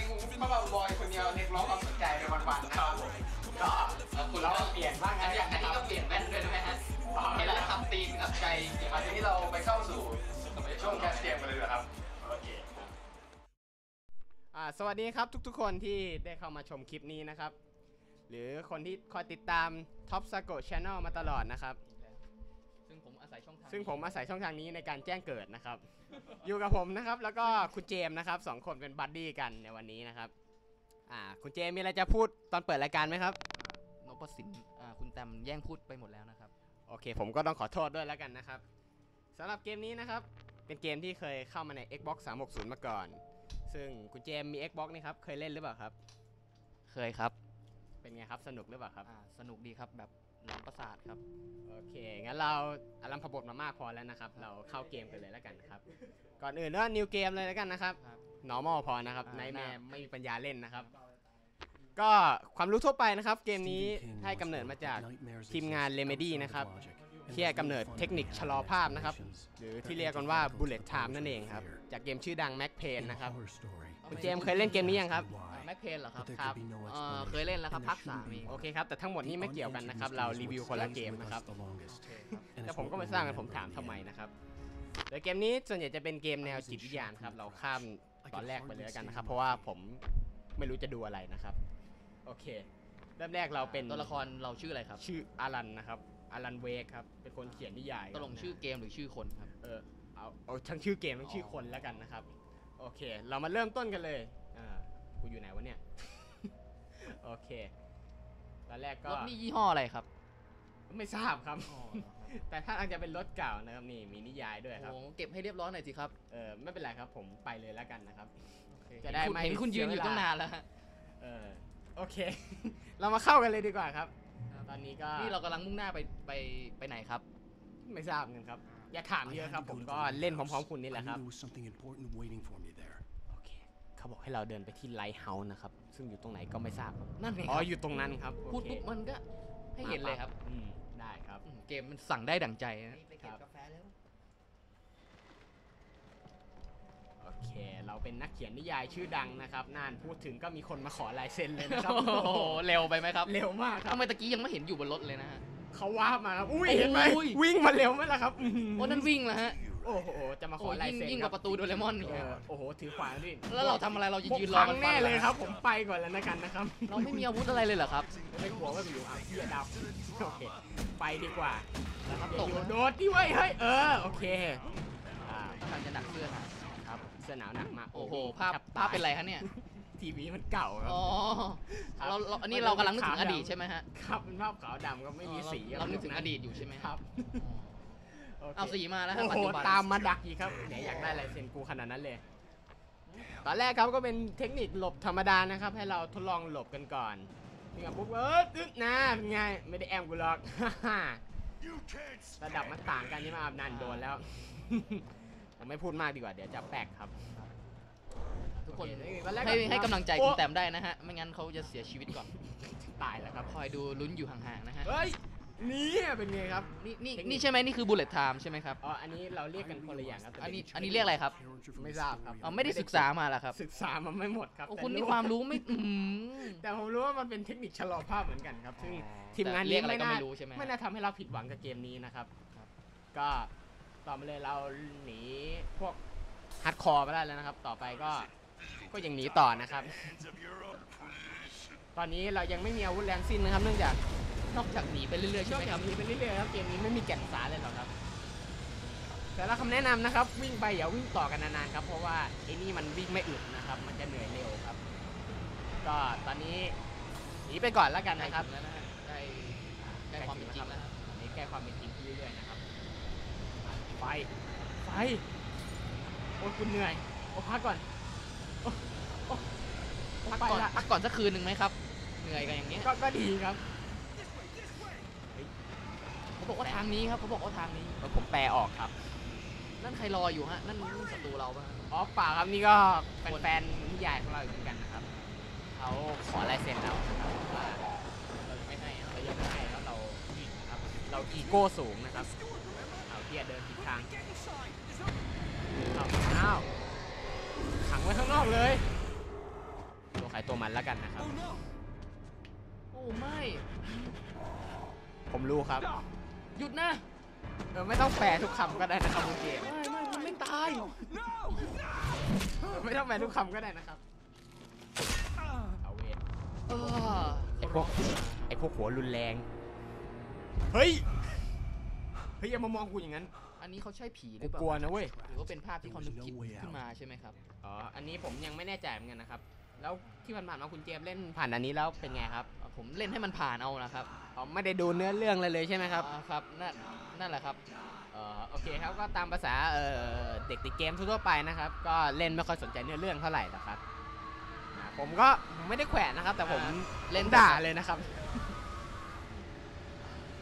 งเพลงมาแบบบอยคนเดียวเรียกร้องความสนใจไปวันๆนะครับก็คุณเราเราเปลี่ยนบ้างอันะนนี้อันนี้ก็เปลี่ยนแว่นด้วยไหมฮะเห็นแล้วทำตีนกับใจจริงอันนี้เราไปเข้าสู่ช่วงแคสเกมกันเลยนะครับโอเคอ่าสวัสดีครับทุกๆคนที่ได้เข้ามาชมคลิปนี้นะครับ หรือคนที่คอยติดตาม Top s a g o Channel มาตลอดนะครับ ซึ่งผมอาศัยช่องทางนี้ในการแจ้งเกิดนะครับ อยู่กับผมนะครับ แล้วก็คุณเจมส์นะครับสองคนเป็นบัดดี้กันในวันนี้นะครับ อ่า คุณเจมส์มีอะไรจะพูดตอนเปิดรายการไหมครับ นพสินอ่าคุณแตมแย่งพูดไปหมดแล้วนะครับ โอเค ผมก็ต้องขอโทษด้วยแล้วกันนะครับสำหรับเกมนี้นะครับ เป็นเกมที่เคยเข้ามาใน Xbox 360 มาก่อน ซึ่งคุณเจมส์มี Xbox นี่ครับเคยเล่นหรือเปล่าครับ เคยครับเป็นไงครับสนุกหรือเปล่าครับ อ่าสนุกดีครับแบบ หลังประสาทครับ โอเค งั้นเราอารัมพบทมามากพอแล้วนะครับ เราเข้าเกมกันเลยแล้วกันครับ ก่อนอื่นก็นิวเกมเลยแล้วกันนะครับ ครับ normal พอนะครับ อ่าในแม่น่าไม่มีปัญญาเล่นนะครับ ก็ความรู้ทั่วไปนะครับ เกมนี้ให้กำเนิดมาจากทีมงาน Remedy นะครับ ที่ให้กำเนิดเทคนิคชะลอภาพนะครับ หรือที่เรียกกันว่า bullet time นั่นเองครับ จากเกมชื่อดัง Mac Payne นะครับ คุณเจมส์เคยเล่นเกมนี้ยังครับ แม็กเพนเหรอครับ ครับเอ่อเคยเล่นแล้วครับภาคสามเองโอเคครับ แต่ทั้งหมดนี้ไม่เกี่ยวกันนะครับ เรารีวิวคนละเกมนะครับ แต่ผมก็ไม่ทราบกันผมถามทำไมนะครับโดยเกมนี้ส่วนใหญ่จะเป็นเกมแนวจิตวิทยานะครับ เราข้ามตอนแรกไปเลยแล้วกันนะครับ เพราะว่าผมไม่รู้จะดูอะไรนะครับ โอเค เริ่มแรกเราเป็นตัวละครเราชื่ออะไรครับ ชื่ออารันนะครับอารันเวกครับ เป็นคนเขียนนิยายตกลงชื่อเกมหรือชื่อคนครับ เออ เอา เอาทั้งชื่อเกมทั้งชื่อคนแล้วกันนะครับ โอเค เรามาเริ่มต้นกันเลยอ่า กูอยู่ไหนวะเนี่ย โอเคตอนแรกก็รถนี่ยี่ห้ออะไรครับ ไม่ทราบครับ แต่ถ้าอาจจะเป็นรถเก่านะครับนี่มีนิยายด้วยครับโอ้โหเก็บให้เรียบร้อยหน่อยสิครับ เออไม่เป็นไรครับ ผมไปเลยแล้วกันนะครับโอเคจะได้เห็นคุณไม่เห็นคุณยืนอยู่เสียเวลาตั้งนานแล้วฮะเออโอเค เรามาเข้ากันเลยดีกว่าครับ ตอนนี้ก็นี่เรากำลังมุ่งหน้าไปไปไปไหนครับ ไม่ทราบเงินครับ อย่าถามเยอะครับ ผมก็เล่นพร้อมๆคุณนี่แหละครับ เคเขาบอกให้เราเดินไปที่ไลท์เฮาส์นะครับ ซึ่งอยู่ตรงไหนก็ไม่ทราบครับนั่นไงอ๋คอรับอยู่ตรงนั้นครับพูดโอเคปุ๊บมันก็ให้เห็นเลยครับอืมได้ครับอืมเกมมันสั่งได้ดั่งใจนะครับโอเค เราเป็นนักเขียนนิยายชื่อดังนะครับน่านพูดถึงก็มีคนมาขอลายเซ็นเลยนะครับโอ้โหเร็วไปไหมครับเร็วมากครับทำไมตะกี้ยังไม่เห็นอยู่บนรถเลยนะฮะ เขาว้าบมาครับอุ้ยโอ้ยเห็นไหมวิ่งมาเร็วไหมล่ะครับอื้อหืโอ้นั่นวิ่งแล้วฮะ โอ้โห จะมาขโอ้อลายยิ่งเซ็นยิ่งกครัว่าประตูโดเรมอนอีกเอฮะอโอ้โห ถือขวานดิแล้วเราทำอะไรเราจะพวกยืนรอพัมันงฟัแน่นเลยหอครับ ผมไปก่อนแล้วนะกันนะครับเราไม่มีอาวุธอะไรเลยเหรอครับ ไม่กลัวว่าจะอยู่อะเหี้ยดาวโอเค ไปดีกว่าแล้วครับอย่าตกอยู่โดดดิเว้ยเฮ้ย เออ โอเค อ่าทางจะหนักเสื้อหนาครับเสื้อหนาวหนักมากโอ้โหภาพแทบตยภาพเป็นไรฮะเนี่ยทีวีมันเก่าครับ อ๋อครับเราเราอันนี้เรากำลังนึกถึงอดีตใช่ไหมฮะครับเป็นภาพขาวดำก็ไม่มีสีเราเรานึกถึงอดีตอยู่ใช่ไหมครับโค เอาสีมาแล้วฮะโอ้ปัจโหจุบันตามมาดักอีกครับไหนอยากได้ลายเซ็นกูขนาดนั้นเลย ตอนแรกครับก็เป็นเทคนิคหลบธรรมดานะครับ ให้เราทดลองหลบกันก่อนนี่กับปุ๊บเออตึ๊ดนะเป็นไงไม่ได้แอมกูหรอก ระดับมันต่างกันใช่ไหมครับนั่นโดนแล้ว ผมไม่พูดมากดีกว่าเดี๋ยวจะแปลกครับ ทุกคนโอเคตอนแรกให้ก็ให้กำลังใจโอ้คุณแต้มได้นะฮะ ไม่งั้นเขาจะเสียชีวิตก่อน ตายแล้วครับ คอยดูลุ้นอยู่ห่างๆนะฮะ เฮ้ย นี่เป็นไงครับ นี่นี่เทคนิคนี่ใช่ไหมนี่คือ bullet time ใช่ไหมครับ อ๋อ อันนี้เราเรียกกันคนละอย่างครับแต่อันนี้เป็อันนี้เรียกอะไรครับ ไม่ทราบครับอ๋อไม่ได้ศึกษามาเหรอครับ ศึกษามาไม่หมดครับโอ้แต่คุณมีความรู้ไม่อืมแต่ผมรู้ว่ามันเป็นเทคนิคชะลอภาพเหมือนกันครับ ซึ่งอ๋อทีมงานแต่เรีนี้ยกอะไรไม่ก็น่าไม่รู้ใช่ไหมไม่น่าทำให้เราผิดหวังกับเกมนี้นะครับครับ ก็ต่อมาเลยเราหนีพวกฮาร์ดคอร์ไปได้แล้วนะครับ ต่อไปก็ก็ยังหนีต่อนะครับ ตอนนี้เรายังไม่มีอาวุธแรงสิ้นนะครับ เนื่องจาก นอกจากหนีไปเรื่อยๆช่ใช่วไหงมครับหนีไปเรื่อยๆครับเกมนี้ไม่มีแก่นสารเลยหรอกครับ แต่ละคำแนะนำนะครับ วิ่งไปอย่าวิ่งต่อกันนานๆครับ เพราะว่าไอ้นี่มันวิ่งไม่อึดนะครับ มันจะเหนื่อยเร็วครับ ก็ตอนนี้หนีไปก่อนแล้วกันใกล้นะครับถึงแล้วนะฮะใกล้ใกล้ความเป็นจริงแล้วฮะตอนนี้แก้ความเป็นจริงขึ้นเรื่อยๆนะครับไฟไฟโอ้ยคุณเหนื่อยโอ้พักก่อนโอ้โอ้โอ้พักไปก่อนละพักก่อนสักคืนหนึ่งไหมครับ เหนื่อยกันอย่างเงี้ยก็ก็ดีครับ เขาบอกว่าทางนี้ครับเขาบอกว่าทางนี้เออผมแปลออกครับ นั่นใครรออยู่ฮะนั่นนั่นศัตรูเราปะฮะอ๋อเปล่าครับนี่ก็เป็นแฟนนิยายของเราอยู่เหมือนกันนะครับเขาขอลายเซ็นเรานะครับว่าเราจะไม่เรายังไม่ให้แล้วเราหญิงนะครับเราอีโก้สูงนะครับเอาเทียเดินผิดทางเอาอ้าวขังไว้ข้างนอกเลยตัวใครตัวมันแล้วกันนะครับโอ้ไม่ผมรู้ครับ หยุดนะเออไม่ต้องแปลทุกคำก็ได้นะครับคุณเกมไม่ไม่มันไม่ตายเออไม่ต้องแปลทุกคำก็ได้นะครับเอาเวรเออไอพวกไอพวกหัวรุนแรง เฮ้ย เฮ้ยอย่ามามองกูอย่างนั้น อันนี้เขาใช่ผีหกูรือเปล่ากลัวนะเว้ย หรือว่าเป็นภาพที่เขานึกคิดขึ้นมาใช่ไหมครับ อ๋อ อันนี้ผมยังไม่แน่ใจเหมือนกันนะครับ แล้วที่ผ่านๆมาคุณเจมส์เล่นผ่านอันนี้แล้วเป็นไงครับ ผมเล่นให้มันผ่านเอานะครับอ๋อไม่ได้ดูเนื้อเรื่องเลยเลยใช่ไหมครับอ่าครับนั่นนั่นแหละครับเอ่อโอเคครับก็ตามภาษาเอ่อเด็กติดเกมทั่วๆไปนะครับ ก็เล่นไม่ค่อยสนใจเนื้อเรื่องเท่าไหร่หรอกครับอ่าผมก็ไม่ได้แขวนนะครับ แต่ผมอ่าเล่นด่าเลยนะครับ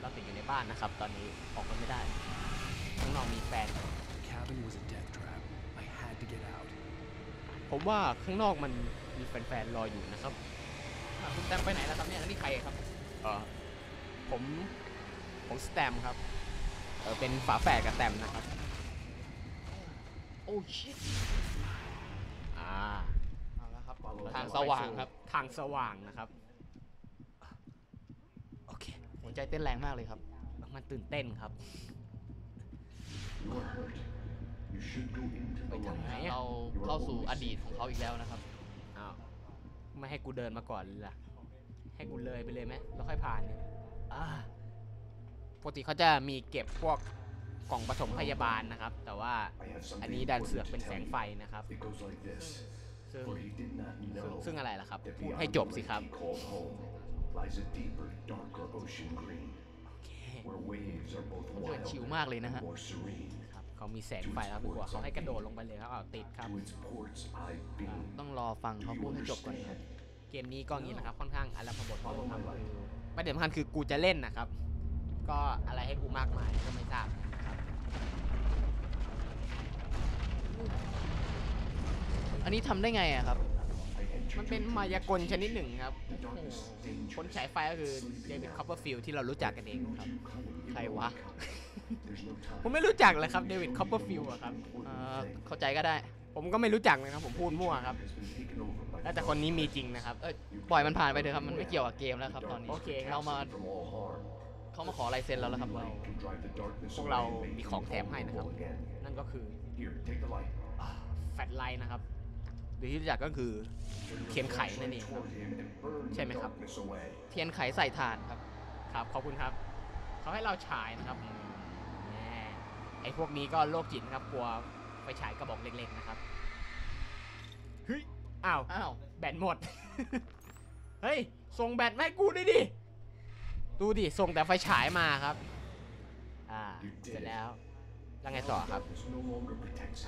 เราติดอยู่ในบ้านนะครับ ตอนนี้ออกกันไม่ได้ข้างนอกมีแฟน The cabin was a death trap. I had to get out. ผมว่าข้างนอกมัน มีแฟนๆรออยู่นะครับอ่าคุณแตมไปไหนแล้วครับเนี่ยอันนี้ใครครับเออผมผมสแตมครับเออเป็นฝาแฝดกับแตมนะครับโอ้ชิตอ่าเอาละครับทางสว่างครับทางสว่างนะครับโอเคหัวใจเต้นแรงมากเลยครับ มันตื่นเต้นครับ ไปทางไหนอะ เราเข้าสู่อดีตของเขาอีกแล้วนะครับอ้าว ไม่ให้กูเดินมาก่อนลยล่ะ ให้กูเลยไปเลยไหมแล้วค่อยผ่านเนี่ยอ่าปกติเขาจะมีเก็บพวกกล่องปฐมพยาบาลนะครับ แต่ว่าอันนี้ดันเสือกเป็นแสงไฟนะครับ ซึ่งซึ่งอะไรล่ะครับ พูดให้จบสิครับ โอเคมันเดิน wild ชิวมากเลยนะฮะ เขามีแสงไฟแล้วดีกว่าเขาให้กระโดดลงไปเลยครับอ้าติดครับ ต้องรอฟังเขาพูดให้จบก่อนครับ เกมนี้ก็อย่างนี้นะครับค่อนข้างอารัมพบทพอสมครคือประเด็นสำคัญคือกูจะเล่นนะครับ ก็อะไรให้กูมากมายก็ไม่ทราบอันนี้ทำได้ไงอะครับ มันเป็นมายากลชนิดหนึ่งครับ คนฉายไฟก็คือเดวิดคอปเปอร์ฟิลด์ที่เรารู้จักกันเองครับ ใครวะ ผมไม่รู้จักเลยครับเดวิดคอปเปอร์ฟิลด์อะครับเอ่อเข้าใจก็ได้ ผมก็ไม่รู้จักนะครับ ผมพูดมั่วครับแล้วแต่คนนี้มีจริงนะครับ เอ้ยปล่อยมันผ่านไปเถอะครับ มันไม่เกี่ยวกับเกมแล้วครับ ตอนนี้โอเคครับ เรามา From all harm, เขามาขอลายเซ็นเราแล้วครับเรา can drive the darkness พวกเรา away and มี make ของ the แถมให้นะครับ world again. นั่นก็คือ Here, take the light. แฟลชไลท์นะครับห รือที่รู้จักก็คือเทียนไขนั่นเองครับ Toward him and burn the ใช่ไหมครับ darkness away. เทียนไขใส่ถ่านครับ ครับขอบคุณครับเขาให้เราฉายนะครับอืมแน่ไอพวกนี้ก็โรคจิตนะครับกลัวไปฉายกระบอกเล็กๆนะครับเฮ้ยอ้าวอ้าวแบตหมดเฮ้ยส่งแบตมาให้กูด้วยดิดูดิส่งแต่ไฟฉายมาครับอ่าเสร็จแล้วแล้วไงต่อครับ Darkness no longer protects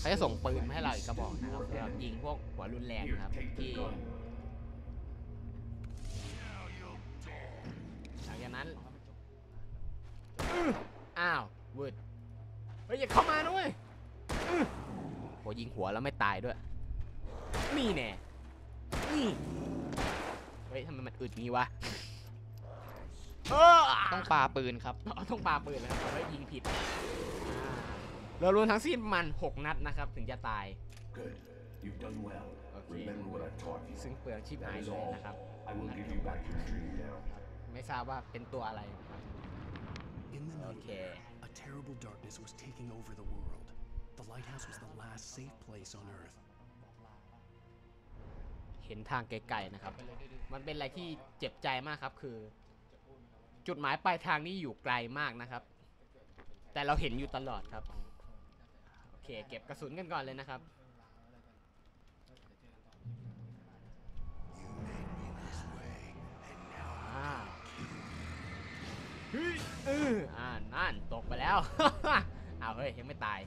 เขาจะส่ง still- ปืนมาให้เราอีกกระบอก still นะครับ your สำหรับ enemy. ยิงพวกหัวรุนแรง Here, นะครับ take the ที่ gun. หลังจากนั้นอื้ออ้าววืดเฮ้ยอย่าเข้ามานะเว้ยอื้อโหยิงหัวแล้วไม่ตายด้วยนี่แน่นี่เฮ้ยทำไมมันอึดงี้วะเออต้องปาปืนครับอ๋อต้องปาปืนแล้วครับเฮ้ยยิงผิดอ่า เรารวมทั้งสิ้นประมัน 6 นัดนะครับ ถึงจะตาย Good. You've done well. Okay. Remember what I've taught you. ซึ่งเปลืองชีพหาย That is เลย all. นะครับ I will give you back your dream now. ไม่ทราบว่าเป็นตัวอะไรนะครับ In the night, Okay. a terrible darkness was taking over the world. The lighthouse was the last safe place on Earth. เห็นทางไกลๆนะครับ มันเป็นอะไรที่เจ็บใจมากครับคือ จุดหมายปลายทางนี่อยู่ไกลมากนะครับ แต่เราเห็นอยู่ตลอดครับโอ เคเก็บกระสุนกันก่อนเลยนะครับ อ่าเฮ้ยเอออ่านั่นตกไปแล้ว อ้าวเฮ้ยยังไม่ตาย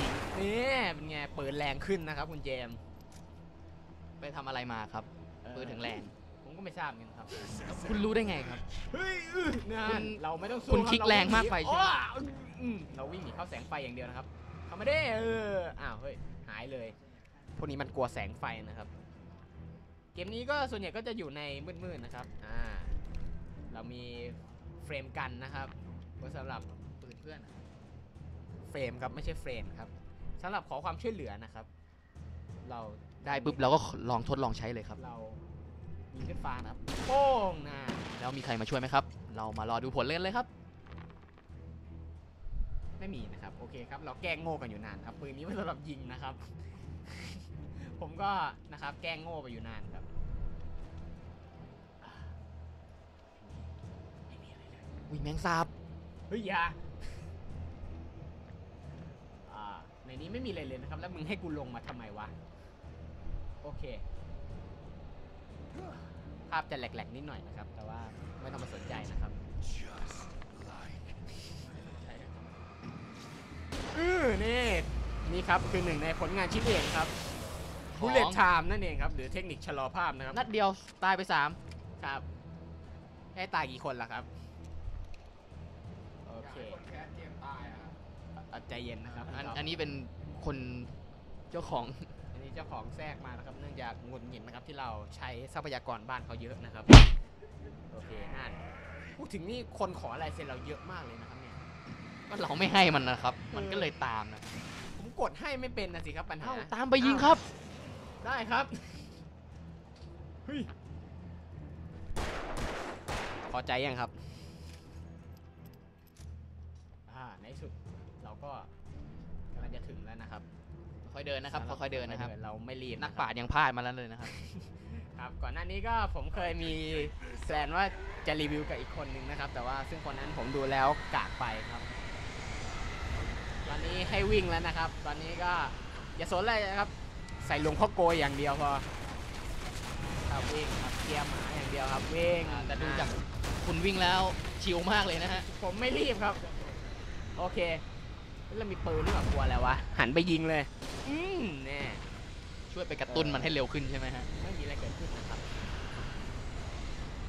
ยิงนี่เป็นไงปืนแรงขึ้นนะครับ คุณเจมส์ไปทำอะไรมาครับปืนถึงแรง ผมก็ไม่ทราบเหมือนกันครับ คุณรู้ได้ไงครับ เฮ้ยอื้อนั่คุนณเราไม่ต้องสู้คุณรับคลิกเแรงมากไปใช่ไหมอ้อ อืมเราวิ่งหนีเข้าแสงไฟอย่างเดียวนะครับเข้ามาได้เอออ้าวเฮ้ยหายเลยโทวกนี้มันกลัวแสงไฟนะครับ เกมนี้ก็ส่วนใหญ่ก็จะอยู่ในมืดๆนะครับอ่าเรามีเฟรมกันนะครับไว้สำหรับปืนเพื่อนนะครับเฟรมครับไม่ใช่เฟรมครับสำหรับขอความช่วยเหลือนะครับ เราได้ปุ๊บเราก็ลองทดลองใช้เลยครับ เรายิงขึ้นฟ้านะครับโป้งนะแล้วมีใครมาช่วยไหมครับ เรามารอดูผลเล่นเลยครับ ไม่มีนะครับ โอเคครับ เราแกล้งโง่กันอยู่นานครับปืนนี้ไว้สำหรับยิงนะครับ ผมก็นะครับ แกล้งโง่ไปอยู่นานครับไม่มีอะไรเลยวิ่งแมงสาบเฮ้ยอยาอ่าในนี้ไม่มีอะไรเลยนะครับ แล้วมึงให้กูลงมาทำไมวะโอเค ภาพจะแหลกๆนิดหน่อยนะครับ แต่ว่าไม่ต้องมาสนใจนะครับ อือ นี่นี่ครับคือหนึ่งในผลงานชิ้นเอกครับของบูเลตไทม์นั่นเองครับหรือเทคนิคชะลอภาพนะครับนัดเดียวตายไปสามครับให้ตายกี่คนล่ะครับโอเคคนแคสเกมตายอะครับเอาใจเย็นนะครับอันครับอันนี้เป็นคนเจ้าของอันนี้เจ้าของแทรกมานะครับ เนื่องจากหงุดหงิดนะครับ ที่เราใช้ทรัพยากรบ้านเขาเยอะนะครับโอเคนั่นพูดถึงนี่คนขออะไรเซ็นเราเยอะมากเลยนะครับเนี่ย ก็เราไม่ให้มันนะครับ มันก็เลยตามนะผมกดให้ไม่เป็นนะสิครับปัญหาเอ้าตามไปยิงครับ ได้ครับเฮ้ยพอใจยังครับ อ่าในที่สุดเราก็กำลังจะถึงแล้วนะครับค่อยเดินนะครับค่อยๆเดินนะครับ เราไม่รีบนักะครับปราชญ์ยังพลาดมาแล้วเลยนะครับ ครับ ก่อนหน้านี้ก็ผมเคยมีแพลนว่าจะรีวิวกับอีกคนนึงนะครับ แต่ว่าซึ่งคนนั้นผมดูแล้วกากไปครับ ตอนนี้ให้วิ่งแล้วนะครับ ตอนนี้ก็อย่าสนอะไรนะครับ ใส่หลวงพ่อโกยอย่างเดียวพอครับวิ่งครับเกียร์หมาอย่างเดียวครับวิ่งอ่าแต่ดูจากคุณวิ่งแล้วชิลมากเลยนะฮะ ผมไม่รีบครับ โอเคแล้วมีปืนหรือเปล่ากลัวแล้ววะหันไปยิงเลย อืมแน่ช่วยไปกระตุ้นมันให้เร็วขึ้นใช่ไหมฮะไม่มีอะไรเกิดขึ้นนะครับ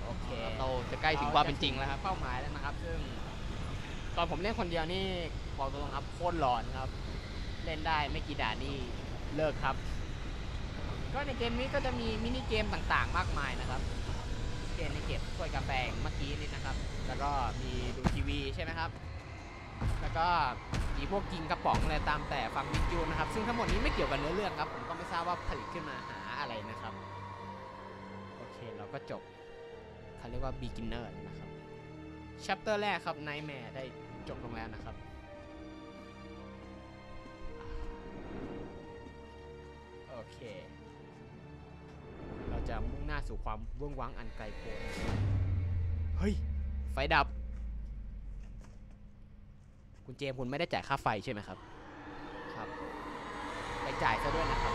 โอเค เราจะใกล้ถึงความเป็นจริงแล้วครับ เป้าหมายแล้วนะครับ ซึ่ง ตอนผมเล่นคนเดียวนี่บอกตรงๆครับโคตรหลอนครับ เล่นได้ไม่กี่ด่านนี่เลิกครับ ก็ในเกมนี้ก็จะมีมินิเกมต่างๆ มากมายนะครับ เกมในเก็บถ้วยกาแฟเมื่อกี้นี่นะครับ แล้วก็มีดูทีวีใช่ไหมครับ แล้วก็มีพวกกินกระป๋องอะไรตามแต่ฟังวิทยุนะครับ ซึ่งทั้งหมดนี้ไม่เกี่ยวกับเนื้อเรื่องครับ ผมก็ไม่ทราบว่าผลิตขึ้นมาหาอะไรนะครับ โอเคเราก็จบเขาเรียกว่า beginner นะครับ chapter แรกครับ nightmare ได้ จบลงแล้วนะครับ โอเค เราจะมุ่งหน้าสู่ความเบื้องว้างอันไกลโพ้นเฮ้ย ไฟดับ คุณเจมส์คุณไม่ได้จ่ายค่าไฟใช่ไหมครับ ครับ ไปจ่ายซะด้วยนะครับ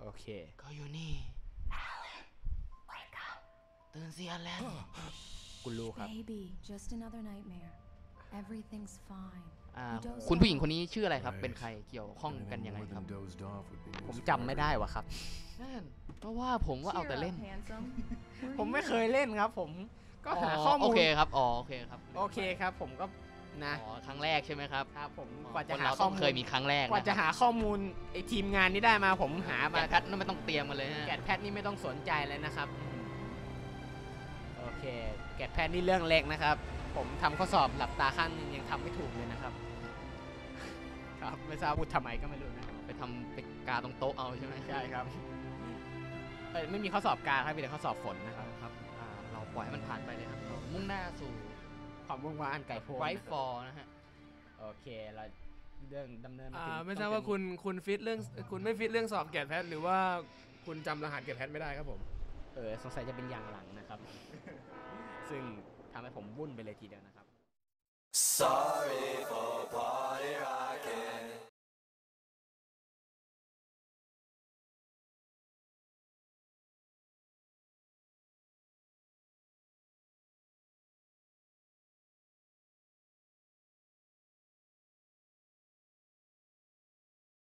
โอเค ก็อยู่นี่ตื่นเสียแล้ว คุณรู้ครับ Maybe just another nightmare. Everything's fine. อ่า You dozed คุณผู้หญิง off. คนนี้ชื่ออะไรครับ เป็นใครเกี่ยวข้องกันยังไงครับ ผมจำไม่ได้วะครับนั่นเพราะว่าผมว่าเอาแต่เล่น Cheer up, handsome. Who ผมไม่ you? เคยเล่นครับ ผมก็หาอ๋อข้อมูลโอเคครับอ๋อโอเคครับโอเคครับ ผมก็นะอ๋อครั้งแรกใช่ไหมครับครับผมอ๋อกว่าจะคนหาเราข้ต้อองมูลเคยมีครั้งแรกกว่าจะนหาข้อมูลไอทีมงานนี้ได้มาผมหาครับมาแกะแพทนั่นไม่ต้องเตรียมมาเลยฮะแกดแพทนี่ไม่ต้องสนใจเลยนะครับอืมโอ เคแกดแพทนี่เรื่องเล็กนะครับ ผมทำข้อสอบหลับตาข้างหนึงยังทำไม่ถูกเลยนะครับ ครับไม่ทราบพูดทำไมก็ไม่รู้นะครับไปทำไปกาตรงโต๊ะเอาใช่ไหมใช่ครับเอ้ยไม่มีข้อสอบกลารครับมีแต่ข้อสอบฝนนะครับครับอ่าเราปล่อยให้มันผ่านไปเลยครับเรามุ่งหน้าสู่ความว่างว้างอันไกลโพ้นไรนะครับฟอร์นะฮะโอเคเราเรื่องดำเนินมาอ่าถึงไม่ทราบว่าคุณคุณฟิตเรื่องคุณไม่ฟิตเรื่องสอบแกดแพทหรือว่าคุณจำรหัสแกดแพทไม่ได้ครับผม เออสงสัยจะเป็นอย่างหลังนะครับ ซึ่งทำให้ผมวุ่นไปเลยทีเดียวนะครับ Sorry for party rocking